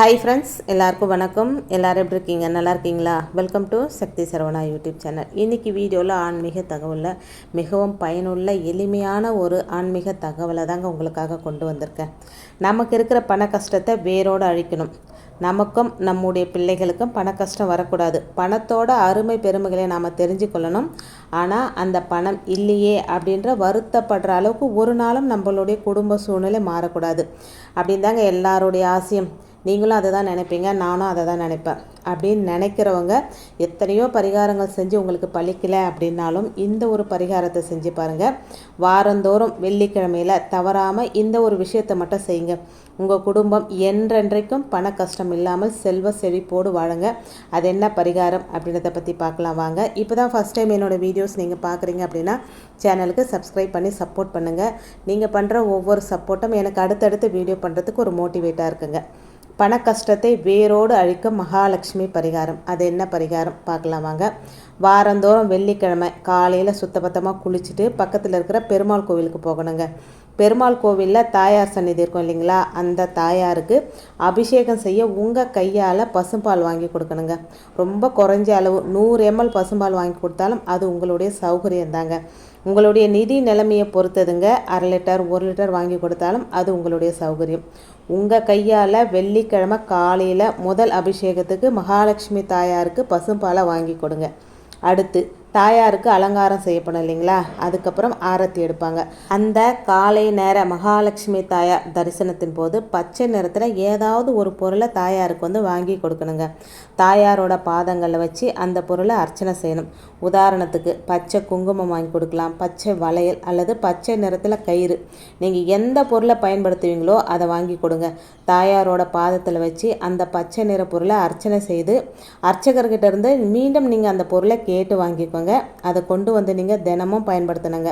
Hi friends எல்லாருக்கும் வணக்கம். எல்லோரும் எப்படி இருக்கீங்க? நல்லா இருக்கீங்களா? Welcome to Shakti Saravana YouTube channel இன்றைக்கி வீடியோவில் ஆன்மீக தகவலில் மிகவும் பயனுள்ள எளிமையான ஒரு ஆன்மீக தகவலை தாங்க உங்களுக்காக கொண்டு வந்திருக்கேன். நமக்கு இருக்கிற பண கஷ்டத்தை வேரோடு அழிக்கணும். நமக்கும் நம்முடைய பிள்ளைகளுக்கும் பண கஷ்டம் வரக்கூடாது. பணத்தோட அருமை பெருமைகளை நாம் தெரிஞ்சுக்கொள்ளணும். ஆனால் அந்த பணம் இல்லையே அப்படின்ற வருத்தப்படுற அளவுக்கு ஒரு நாளும் நம்மளுடைய குடும்ப சூழ்நிலை மாறக்கூடாது. அப்படின்னு தாங்க எல்லாருடைய ஆசையும். நீங்களும் அதை தான் நினைப்பீங்க நானும் அதை தான் நினைப்பேன். அப்படின்னு நினைக்கிறவங்க எத்தனையோ பரிகாரங்கள் செஞ்சு உங்களுக்கு பழிக்கலை அப்படின்னாலும் இந்த ஒரு பரிகாரத்தை செஞ்சு பாருங்கள் வாரந்தோறும் வெள்ளிக்கிழமையில் தவறாமல் இந்த ஒரு விஷயத்தை மட்டும் செய்யுங்க. உங்கள் குடும்பம் என்றென்றைக்கும் பண கஷ்டம் இல்லாமல் செல்வ செழிப்போடு வாழுங்க. அது என்ன பரிகாரம் அப்படின்றத பற்றி பார்க்கலாம் வாங்க. இப்போ தான் ஃபஸ்ட் டைம் என்னோடய வீடியோஸ் நீங்கள் பார்க்குறீங்க அப்படின்னா சேனலுக்கு சப்ஸ்கிரைப் பண்ணி சப்போர்ட் பண்ணுங்கள் நீங்கள் பண்ணுற ஒவ்வொரு சப்போர்ட்டும் எனக்கு அடுத்தடுத்து வீடியோ பண்ணுறதுக்கு ஒரு மோட்டிவேட்டாக இருக்குங்க. பண கஷ்டத்தை வேரோடு அழிக்க மகாலட்சுமி பரிகாரம். அது என்ன பரிகாரம்? பார்க்கலாம் வாங்க. வாரந்தோறும் வெள்ளிக்கிழமை காலையில் சுத்தபத்தமாக குளிச்சுட்டு பக்கத்தில் இருக்கிற பெருமாள் கோவிலுக்கு போகணுங்க. பெருமாள் கோவிலில் தாயார் சந்நிதி இருக்கும் இல்லைங்களா? அந்த தாயாருக்கு அபிஷேகம் செய்ய உங்கள் கையால் பசும்பால் வாங்கி கொடுக்கணுங்க. ரொம்ப குறைஞ்ச அளவு நூறு எம்எல் பசும்பால் வாங்கி கொடுத்தாலும் அது உங்களுடைய சௌகரியம் தாங்க. உங்களுடைய நிதி நிலைமையை பொறுத்ததுங்க. அரை லிட்டர் ஒரு லிட்டர் வாங்கி கொடுத்தாலும் அது உங்களுடைய சௌகரியம். உங்கள் கையால் வெள்ளிக்கிழமை காலையில் முதல் அபிஷேகத்துக்கு மகாலட்சுமி தாயாருக்கு பசும்பாலை வாங்கி கொடுங்க. அடுத்து தாயாருக்கு அலங்காரம் செய்யப்படும் இல்லைங்களா? அதுக்கப்புறம் ஆரத்தி எடுப்பாங்க. அந்த காலை நேர மகாலட்சுமி தாயார் தரிசனத்தின் போது பச்சை நிறத்தில் ஏதாவது ஒரு பொருளை தாயாருக்கு வந்து வாங்கி கொடுக்கணுங்க. தாயாரோட பாதங்களில் வச்சு அந்த பொருளை அர்ச்சனை செய்யணும். உதாரணத்துக்கு பச்சை குங்குமம் வாங்கி கொடுக்கலாம் பச்சை வளையல் அல்லது பச்சை நிறத்தில் கயிறு. நீங்கள் எந்த பொருளை பயன்படுத்துவீங்களோ அதை வாங்கி கொடுங்க. தாயாரோட பாதத்தில் வச்சு அந்த பச்சை நிற பொருளை அர்ச்சனை செய்து அர்ச்சகர்கிட்ட இருந்து மீண்டும் நீங்கள் அந்த பொருளை கேட்டு வாங்கிக்கோங்க. வச்சுக்கோங்க அதை கொண்டு வந்து நீங்கள் தினமும் பயன்படுத்தணுங்க.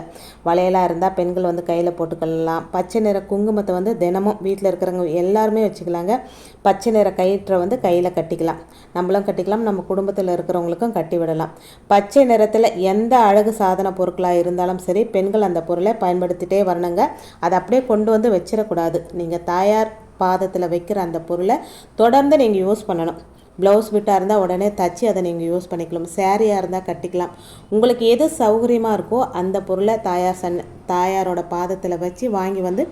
வளையலாக இருந்தால் பெண்கள் வந்து கையில் போட்டுக்கலாம். பச்சை நிற குங்குமத்தை வந்து தினமும் வீட்டில் இருக்கிறவங்க எல்லாருமே வச்சுக்கலாங்க. பச்சை நிற கயிற்றை வந்து கையில் கட்டிக்கலாம். நம்மளும் கட்டிக்கலாம். நம்ம குடும்பத்தில் இருக்கிறவங்களுக்கும் கட்டி விடலாம். பச்சை நிறத்தில் எந்த அழகு சாதன பொருட்களாக இருந்தாலும் சரி பெண்கள் அந்த பொருளை பயன்படுத்திட்டே வரணுங்க. அதை அப்படியே கொண்டு வந்து வச்சிடக்கூடாது. நீங்கள் தாயார் பாதத்தில் வைக்கிற அந்த பொருளை தொடர்ந்து நீங்கள் யூஸ் பண்ணணும். ப்ளவுஸ் பிட்டாக இருந்தால் உடனே தச்சு அதை நீங்கள் யூஸ் பண்ணிக்கலாம். சேரீயாக இருந்தால் கட்டிக்கலாம். உங்களுக்கு எது சௌகரியமாக இருக்கோ அந்த பொருளை தாயார் சன் தாயாரோட பாதத்தில் வச்சு வாங்கி வந்து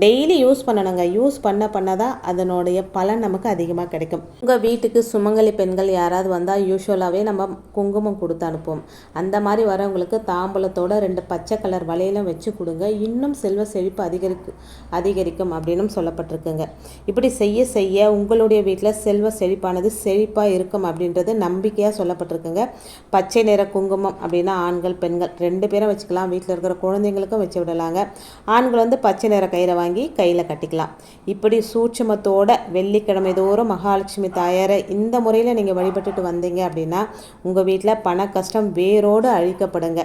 டெய்லி யூஸ் பண்ணணுங்க. யூஸ் பண்ண பண்ண தான் அதனுடைய பலன் நமக்கு அதிகமாக கிடைக்கும். உங்கள் வீட்டுக்கு சுமங்கலி பெண்கள் யாராவது வந்தால் யூஸ்வலாகவே நம்ம குங்குமம் கொடுத்து அனுப்புவோம். அந்த மாதிரி வரவங்களுக்கு தாம்பூலத்தோட ரெண்டு பச்சை கலர் வலையிலும் வச்சு கொடுங்க. இன்னும் செல்வ செழிப்பு அதிகரிக்கு அதிகரிக்கும் அப்படின்னு சொல்லப்பட்டிருக்குங்க. இப்படி செய்ய செய்ய உங்களுடைய வீட்டில் செல்வ செழிப்பானது செழிப்பாக இருக்கும் அப்படின்றது நம்பிக்கையாக சொல்லப்பட்டிருக்குங்க. பச்சை நிற குங்குமம் அப்படின்னா ஆண்கள் பெண்கள் ரெண்டு பேரும் வச்சுக்கலாம். வீட்டில் இருக்கிற குழந்தைங்களுக்கும் வச்சு விடலாங்க. ஆண்கள் வந்து பச்சை நிற கயிறை வாங்கி கையில் கட்டிக்கலாம். இப்படி சூட்சமத்தோட வெள்ளிக்கிழமை தோறும் மகாலட்சுமி தாயாரை இந்த முறையில் நீங்கள் வழிபட்டுட்டு வந்தீங்க அப்படின்னா உங்கள் வீட்டில் பண கஷ்டம் வேரோடு அழிக்கப்படுங்க.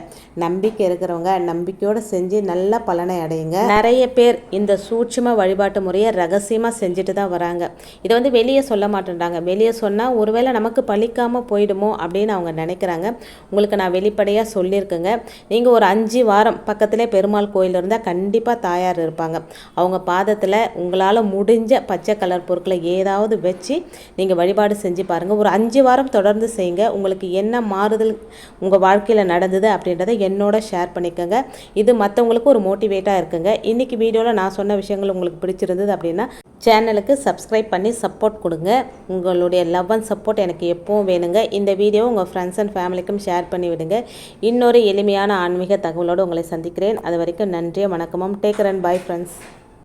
நம்பிக்கை இருக்கிறவங்க நம்பிக்கையோடு செஞ்சு நல்ல பலனை அடையுங்க. நிறைய பேர் இந்த சூட்சம வழிபாட்டு முறையை ரகசியமாக செஞ்சுட்டு தான் வராங்க. இதை வந்து வெளியே சொல்ல மாட்டேன்றாங்க. வெளியே சொன்னால் ஒருவேளை நமக்கு பழிக்காமல் போயிடுமோ? அப்படின்னு அவங்க நினைக்கிறாங்க. உங்களுக்கு நான் வெளிப்படையாக சொல்லியிருக்கேங்க. நீங்கள் ஒரு அஞ்சு வாரம் பக்கத்திலே பெருமாள் கோயில் இருந்தால் கண்டிப்பாக தாயார் இருப்பாங்க. அவங்க பாதத்தில் உங்களால் முடிஞ்ச பச்சை கலர் பொருட்களை ஏதாவது வச்சு நீங்கள் வழிபாடு செஞ்சு பாருங்கள் ஒரு அஞ்சு வாரம் தொடர்ந்து செய்யுங்க. உங்களுக்கு என்ன மாறுதல் உங்கள் வாழ்க்கையில் நடந்தது அப்படின்றத என்னோட ஷேர் பண்ணிக்கோங்க. இது மற்றவங்களுக்கு ஒரு மோட்டிவேட்டாக இருக்குங்க. இன்றைக்கி வீடியோவில் நான் சொன்ன விஷயங்கள் உங்களுக்கு பிடிச்சிருந்தது அப்படின்னா சேனலுக்கு சப்ஸ்கிரைப் பண்ணி சப்போர்ட் கொடுங்க. உங்களுடைய லவ் அண்ட் சப்போர்ட் எனக்கு எப்பவும் வேணுங்க. இந்த வீடியோ உங்கள் ஃப்ரெண்ட்ஸ் அண்ட் ஃபேமிலிக்கும் ஷேர் பண்ணி விடுங்க. இன்னொரு எளிமையான ஆன்மீக தகவலோடு உங்களை சந்திக்கிறேன். அது வரைக்கும் நன்றியும் வணக்கமும். Take and bye friends